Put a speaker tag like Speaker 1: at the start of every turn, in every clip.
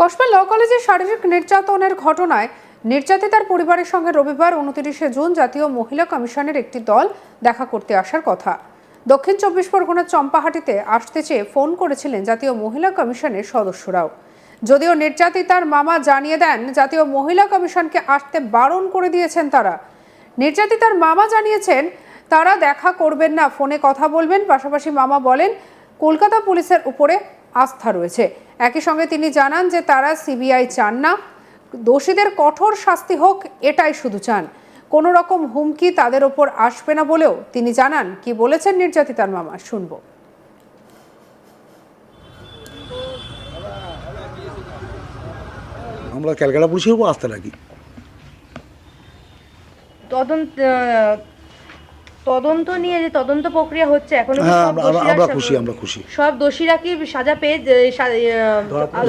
Speaker 1: কসবা ল কলেজে শারীরিক নির্যাতনের ঘটনায় নির্যাতিতার পরিবারের সঙ্গে রবিবার উনত্রিশে জুন জাতীয় মহিলা কমিশনের একটি দল দেখা করতে আসার কথা। দক্ষিণ চব্বিশ পরগনার চম্পাহাটিতে আসতে চেয়ে ফোন করেছিলেন জাতীয় মহিলা কমিশনের সদস্যরাও। যদিও নির্যাতিতার মামা জানিয়ে দেন, জাতীয় মহিলা কমিশনকে আসতে বারণ করে দিয়েছেন তারা। নির্যাতিতার মামা জানিয়েছেন, তারা দেখা করবেন না, ফোনে কথা বলবেন। পাশাপাশি মামা বলেন, কলকাতা পুলিশের উপরে আস্থা রয়েছে। একই সঙ্গে তিনি জানান যে তারা সিবিআই চান না। দোষীদের কঠোর শাস্তি হোক এটাই শুধু চান। কোনো রকম হুমকি তাদের ওপর আসবে না বলেও তিনি জানান। কি বলেছেন নির্যাতিতার মামা? শুনব।
Speaker 2: আমরা ক্যালকাটা পুলিশের উপর আস্থা রাখি
Speaker 3: তদন্ত তদন্ত নিয়ে যে তদন্ত প্রক্রিয়া হচ্ছে এখন
Speaker 2: হ্যাঁ আমরা খুশি আমরা খুশি।
Speaker 3: সব দোষীরা কি সাজা পেয়ে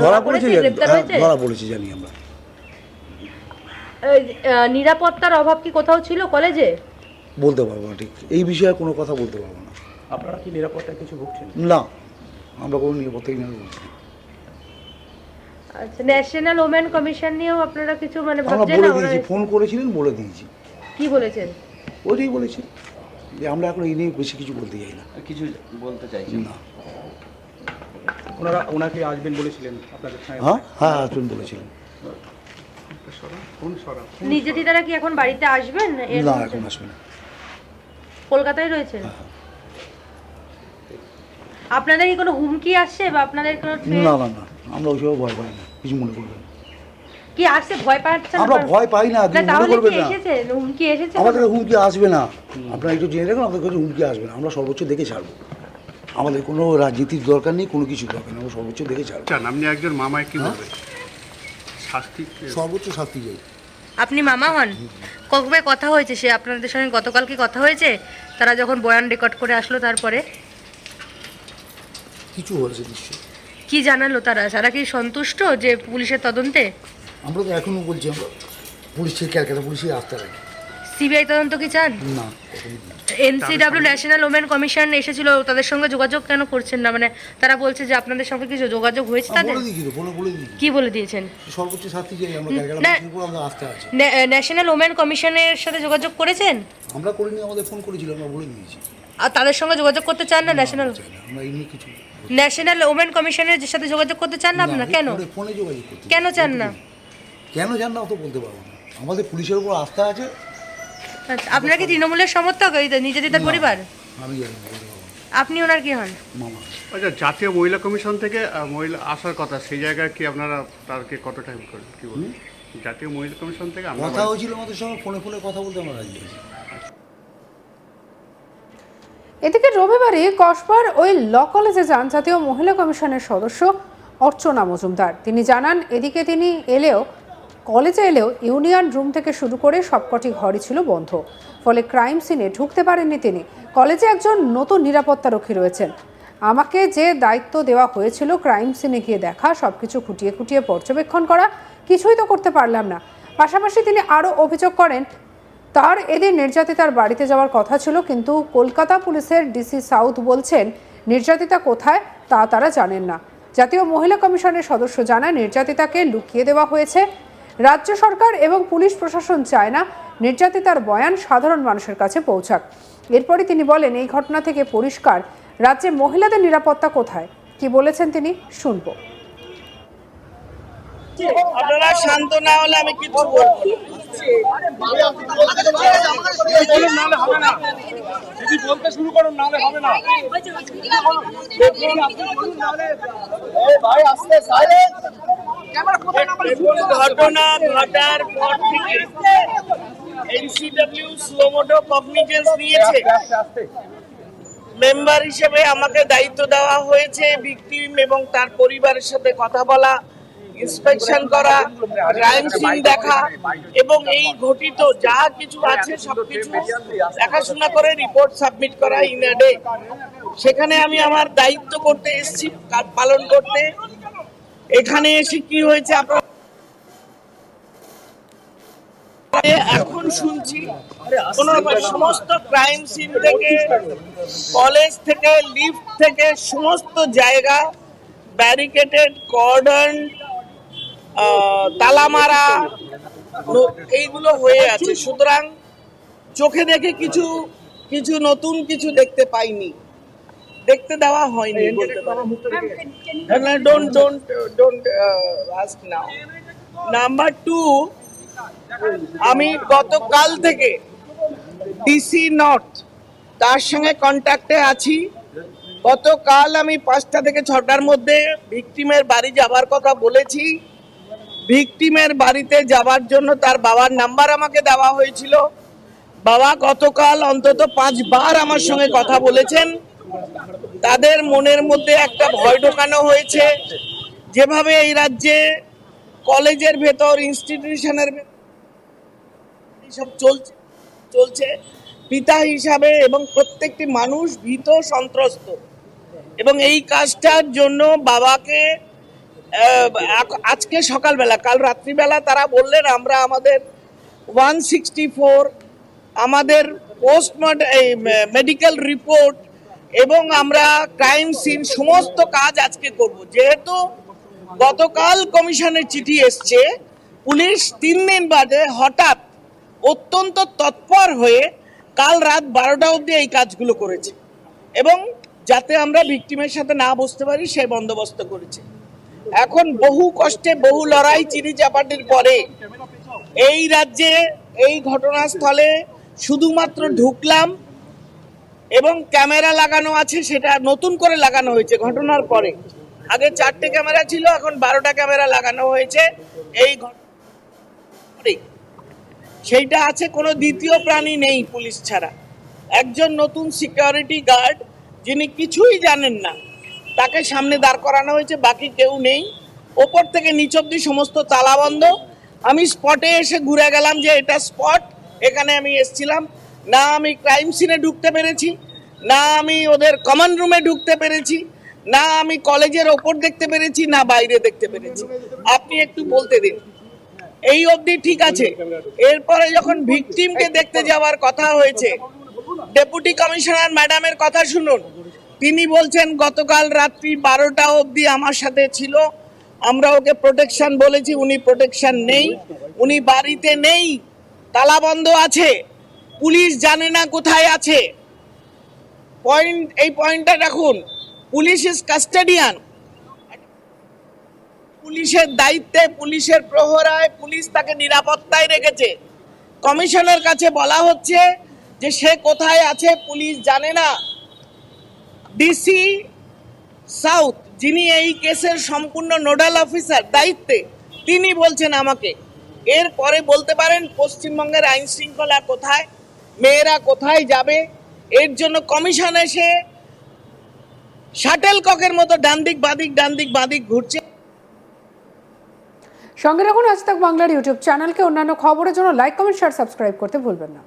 Speaker 2: ধরা পড়েছে হ্যাঁ, ধরা পড়েছে জানি আমরা।
Speaker 3: নিরাপত্তার অভাব কি কোথাও ছিল কলেজে?
Speaker 2: বলতে পারব না ঠিক। এই বিষয়ে কোনো কথা বলতে পারব না।
Speaker 4: আপনারা কি নিরাপত্তায় কিছু ভুগছেন?
Speaker 2: না আমরা কোনো নিরাপত্তাই না। বলছি
Speaker 3: আচ্ছা ন্যাশনাল ওমেন কমিশন নিয়েও আপনারা কিছু মানে ভাবছেন?
Speaker 2: বলে
Speaker 3: না
Speaker 2: দিয়েছি ফোন করেছিলেন বলে দিয়েছি।
Speaker 3: কি বলেছেন?
Speaker 2: ওইটাই বলেছি। আমরা এখন এই নিয়ে বেশি কিছু বলতে চাই না।
Speaker 5: কিছু বলতে চাইছেন?
Speaker 2: না।
Speaker 4: ওনারা ওনাকে আসবেন বলেছিলেন আপনাদের
Speaker 2: হ্যাঁ? হ্যাঁ আসবেন বলেছিলেন।
Speaker 4: কোন সরা?
Speaker 3: নির্যাতিতারা কি এখন বাড়িতে আসবেন?
Speaker 2: না এখন আসবে না।
Speaker 3: কলকাতায় রয়েছেন? আপনাদের কি কোনো হুমকি আসছে বা আপনাদের কোনো
Speaker 2: না না না। আমরা ওইসব ভয় পাই না। কিছু মনে করবেন না।
Speaker 3: কি আসছে? ভয় পাচ্ছেন
Speaker 2: আমরা ভয় পাই না মনে
Speaker 3: তাহলে কি এসেছে? হুমকি এসেছে
Speaker 2: আমাদের হুমকি আসবে না। আপনারা একটু জেনে রাখুন আমাদের কাছে হুমকি আসবে না। আমরা সর্বোচ্চ দেখে ছাড়বো। আমাদের কোনো রাজনীতির দরকার নেই কোনো কিছু দরকার নেই। আমরা সর্বোচ্চ দেখে ছাড়বো।
Speaker 6: চান আপনি একজন মামায় কি বলবেন। শাস্তি
Speaker 2: সর্বোচ্চ শাস্তি চাই।
Speaker 3: আপনি মামা হন? কবে কথা হয়েছে? সে আপনাদের সঙ্গে গতকাল কি কথা হয়েছে? তারা যখন বয়ান রেকর্ড করে আসলো তারপরে?
Speaker 2: কিছু হয়েছে নিশ্চয়ই।
Speaker 3: কি জানালো তারা? তারা কি সন্তুষ্ট যে পুলিশের তদন্তে?
Speaker 2: আমরা তো এখনও বলছি আমরা পুলিশের ক্যালকাটা পুলিশের আস্থা রাখি।
Speaker 3: সিবিআই তদন্ত কি চান?
Speaker 2: না।
Speaker 3: এনসিডাব্লিউ ন্যাশনাল ওমেন কমিশন এসেছিল তাদের সঙ্গে যোগাযোগ কেন করছেন না? মানে তারা বলছে যে আপনাদের সঙ্গে কিছু যোগাযোগ হয়েছে তাদের? কি বলে দিয়েছেন?
Speaker 2: সর্বোচ্চ শাস্তি চাই আমরা আস্থা আছে।
Speaker 3: ন্যাশনাল ওমেন কমিশনের সাথে যোগাযোগ করেছেন?
Speaker 2: আমরা করিনি আমাদের ফোন করেছিল আমরা বলে দিয়েছি।
Speaker 3: আর তাদের সঙ্গে যোগাযোগ করতে চান না ন্যাশনাল?
Speaker 2: আমরা এই নিয়ে কিছু
Speaker 3: ন্যাশনাল ওমেন কমিশনের সাথে যোগাযোগ করতে চান না আপনারা? কেন?
Speaker 2: ফোনে যোগাযোগ
Speaker 3: কেন চান না?
Speaker 2: কেন জান না অত বলতে পারব না। আমাদের পুলিশের উপর আস্থা আছে।
Speaker 3: আচ্ছা, আপনারা কি তৃণমূলের সমর্থক? এই নিজেদের পরিবার?
Speaker 2: আমি জানি না, বলতে পারব না।
Speaker 3: আপনি ওনার কি হন?
Speaker 2: মামা।
Speaker 6: আচ্ছা জাতীয় মহিলা কমিশন থেকে আহ, মহিলা আসার কথা সেই জায়গায় কি আপনারা তারকে কত টাইম করেন? কি বলুন? জাতীয় মহিলা কমিশন থেকে আমরা
Speaker 2: কথা হয়েছিল আমাদের সঙ্গে ফোনে ফোনে কথা বলতে আমরা রাজি আছি।
Speaker 1: এদিকে রবিবারই কসবার ওই ল কলেজে যান জাতীয় মহিলা কমিশনের সদস্য অর্চনা মজুমদার। তিনি জানান এদিকে তিনি এলেও কলেজে এলেও ইউনিয়ন রুম থেকে শুরু করে সবকটি ঘরই ছিল বন্ধ। ফলে ক্রাইম সিনে ঢুকতে পারেননি তিনি। কলেজে একজন নতুন নিরাপত্তারক্ষী রয়েছেন। আমাকে যে দায়িত্ব দেওয়া হয়েছিল ক্রাইম সিনে গিয়ে দেখা সব কিছু খুঁটিয়ে খুঁটিয়ে পর্যবেক্ষণ করা, কিছুই তো করতে পারলাম না। পাশাপাশি তিনি আরও অভিযোগ করেন, তার এদিন নির্যাতিতার বাড়িতে যাওয়ার কথা ছিল, কিন্তু কলকাতা পুলিশের ডিসি সাউথ বলছেন, নির্যাতিতা কোথায় তা তারা জানেন না। জাতীয় মহিলা কমিশনের সদস্য জানায়, নির্যাতিতাকে লুকিয়ে দেওয়া হয়েছে। রাজ্য সরকার এবং পুলিশ প্রশাসন চায় না নির্যাতিতার বয়ান সাধারণ মানুষের কাছে পৌঁছাক। এরপরই তিনি বলেন এই ঘটনা থেকে পরিষ্কার রাজ্যে মহিলাদের নিরাপত্তা কোথায়? কি বলেছেন তিনি শুনব।
Speaker 7: আপনারা শান্ত না হলে আমি কিছু বলব না। দেখুন, ঘটনা ঘটার পর থেকে এনসিডব্লিউ স্লোমোটো কগনিজেন্স নিয়েছে মেম্বার হিসেবে আমাকে দায়িত্ব দেওয়া হয়েছে ভিকটিম এবং তার পরিবারের সাথে কথা বলা ইন্সপেকশন করা ক্রাইম সিন দেখা এবং এই ঘটিত যা কিছু আছে সবকিছু দেখাশোনা করে রিপোর্ট সাবমিট করা ইন ডে সেখানে আমি আমার দায়িত্ব করতে এসেছি পালন করতে। এখানে এসে কি হয়েছে আপনারা এখন শুনছি সমস্ত ক্রাইম সিন থেকে কলেজ থেকে লিফট থেকে সমস্ত জায়গা ব্যারিকেটেড কর্ডন আহ, তালা মারা ন- এইগুলো হয়ে আছে। সুতরাং চোখে দেখে কিছু কিছু নতুন কিছু দেখতে পাইনি। দেখতে দেওয়া হয়নি। Don't don't don't ask now number two আমি গতকাল থেকে ডিসি নর্থ তার সঙ্গে কন্ট্যাক্টে আছি। গতকাল আমি পাঁচটা থেকে ছটার মধ্যে ভিকটিমের বাড়ি যাবার কথা বলেছি। ভিকটিমের বাড়িতে যাবার জন্য তার বাবার নাম্বার আমাকে দেওয়া হয়েছিল। বাবা গতকাল অন্তত পাঁচবার আমার সঙ্গে কথা বলেছেন। তাদের মনের মধ্যে একটা ভয় ঢোকানো হয়েছে। যেভাবে এই রাজ্যে কলেজের ভেতর ইনস্টিটিউশনের সব চলছে চলছে। পিতা হিসাবে এবং প্রত্যেকটি মানুষ ভীত, সন্ত্রস্ত। এবং এই কাজটার জন্য বাবাকে আজকে সকালবেলা, কাল রাত্রিবেলা তারা বললেন, আমরা আমাদের ওয়ান সিক্সটি ফোর আমাদের পোস্ট মেডিকেল রিপোর্ট এবং আমরা ক্রাইম সিন সমস্ত কাজ আজকে করব। যেহেতু গতকাল কমিশনের চিঠি এসছে, পুলিশ তিন দিন বাদে হঠাৎ অত্যন্ত তৎপর হয়ে কাল রাত বারোটা অবধি এই কাজগুলো করেছে এবং যাতে আমরা ভিকটিমের সাথে না বসতে পারি সেই বন্দোবস্ত করেছে। এখন বহু কষ্টে বহু লড়াই চিনি চাপাটির পরে এই রাজ্যে এই ঘটনাস্থলে শুধুমাত্র ঢুকলাম এবং ক্যামেরা লাগানো আছে, সেটা নতুন করে লাগানো হয়েছে ঘটনার পরে। আগে চারটে ক্যামেরা ছিল, এখন বারোটা ক্যামেরা লাগানো হয়েছে। এই সেইটা আছে, কোনো দ্বিতীয় প্রাণী নেই পুলিশ ছাড়া। একজন নতুন সিকিউরিটি গার্ড যিনি কিছুই জানেন না, তাকে সামনে দাঁড় করানো হয়েছে, বাকি কেউ নেই। ওপর থেকে নিচ অব্দি সমস্ত তালা বন্ধ। আমি স্পটে এসে ঘুরে গেলাম যে এটা স্পট এখানে আমি এসছিলাম। না আমি ক্রাইম সিনে ঢুকতে পেরেছি, না আমি ওদের কমন রুমে ঢুকতে পেরেছি, না আমি কলেজের ওপর দেখতে পেরেছি, না বাইরে দেখতে পেরেছি। আপনি একটু বলতে দিন। এই অবধি ঠিক আছে। এরপরে যখন ভিকটিমকে দেখতে যাওয়ার কথা হয়েছে ডেপুটি কমিশনার ম্যাডামের কথা শুনুন। তিনি বলছেন, গতকাল রাত্রি বারোটা অবধি আমার সাথে ছিল। আমরা ওকে প্রোটেকশন বলেছি, উনি প্রোটেকশন নেই। উনি বাড়িতে নেই। তালা বন্ধ আছে। পুলিশ জানে না কোথায় আছে। পয়েন্ট এই পয়েন্টটা রাখুন। পুলিশ ইজ কাস্টাডিয়ান পুলিশের দায়িত্বে, পুলিশের প্রহরায়, পুলিশ তাকে নিরাপত্তায় রেখেছে। কমিশনের কাছে বলা হচ্ছে যে সে কোথায় আছে, পুলিশ জানে না। ডিসি সাউথ যিনি এই কেসের সম্পূর্ণ নোডাল অফিসার, দায়িত্বে, তিনি বলছেন আমাকে। এরপরে বলতে পারেন, পশ্চিমবঙ্গের আইন শৃঙ্খলা কোথায়? মেয়েরা কোথায় যাবে? এর জন্য কমিশন এসে শাটেল ককের মতো ডান দিক বাদিক ডান দিক বাদিক ঘুরছে।
Speaker 1: সঙ্গে রাখুন আজ তাক বাংলার ইউটিউব চ্যানেলকে। অন্যান্য খবরের জন্য লাইক কমেন্ট শেয়ার সাবস্ক্রাইব করতে ভুলবেন না।